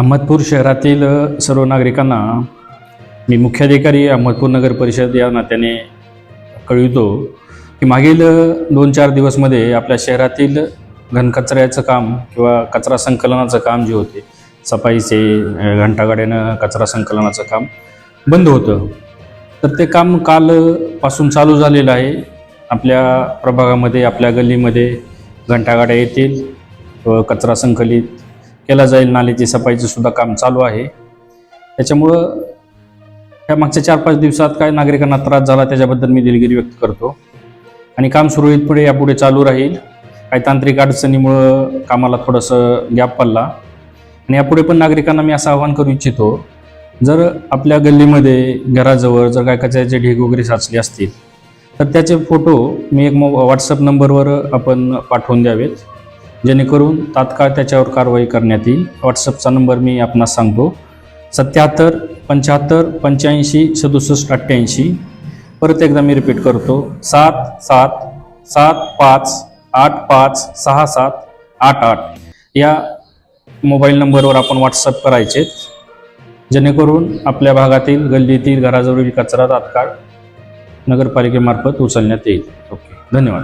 अहमदपूर शहरातील सर्व नागरिकांना मी मुख्याधिकारी अहमदपूर नगर परिषद या नात्याने कळवितो की मागील दोन चार दिवसमध्ये आपल्या शहरातील घनकचऱ्याचं काम किंवा कचरा संकलनाचं काम जे होते सफाईचे घंटागाड्यानं कचरा संकलनाचं काम बंद होतं. तर ते काम कालपासून चालू झालेलं आहे. आपल्या प्रभागामध्ये आपल्या गल्लीमध्ये घंटागाड्या येतील व कचरा संकलित केला जाईल नालीची सफाईचं सुद्धा काम चालू आहे. त्याच्यामुळं ह्या मागच्या चार पाच दिवसात काय नागरिकांना त्रास झाला त्याच्याबद्दल मी दिलगिरी व्यक्त करतो. आणि काम सुरळीत पुढे यापुढे चालू राहील. काही तांत्रिक अडचणीमुळं कामाला थोडंसं गॅप पडला. आणि यापुढे पण नागरिकांना मी असं आवाहन करू इच्छितो जर आपल्या गल्लीमध्ये घराजवळ जर काय कचऱ्याचे ढीग वगैरे साचले असतील तर त्याचे फोटो मी एक मो व्हॉट्सअप नंबरवर आपण पाठवून द्यावेत. जेणेकरून तात्काळ त्याच्यावर कारवाई करण्यात येईल. व्हॉट्सअपचा नंबर मी आपणास सांगतो. सत्याहत्तर पंच्याहत्तर पंच्याऐंशी सदुसष्ट अठ्ठ्याऐंशी. परत एकदा मी रिपीट करतो. सात सात सात पाच आठ पाच सहा सात आठ आठ. या मोबाईल नंबरवर आपण व्हॉट्सअप करायचे जेणेकरून आपल्या भागातील गल्लीतील घराजवळील कचरा तात्काळ नगरपालिकेमार्फत उचलण्यात येईल. ओके. धन्यवाद.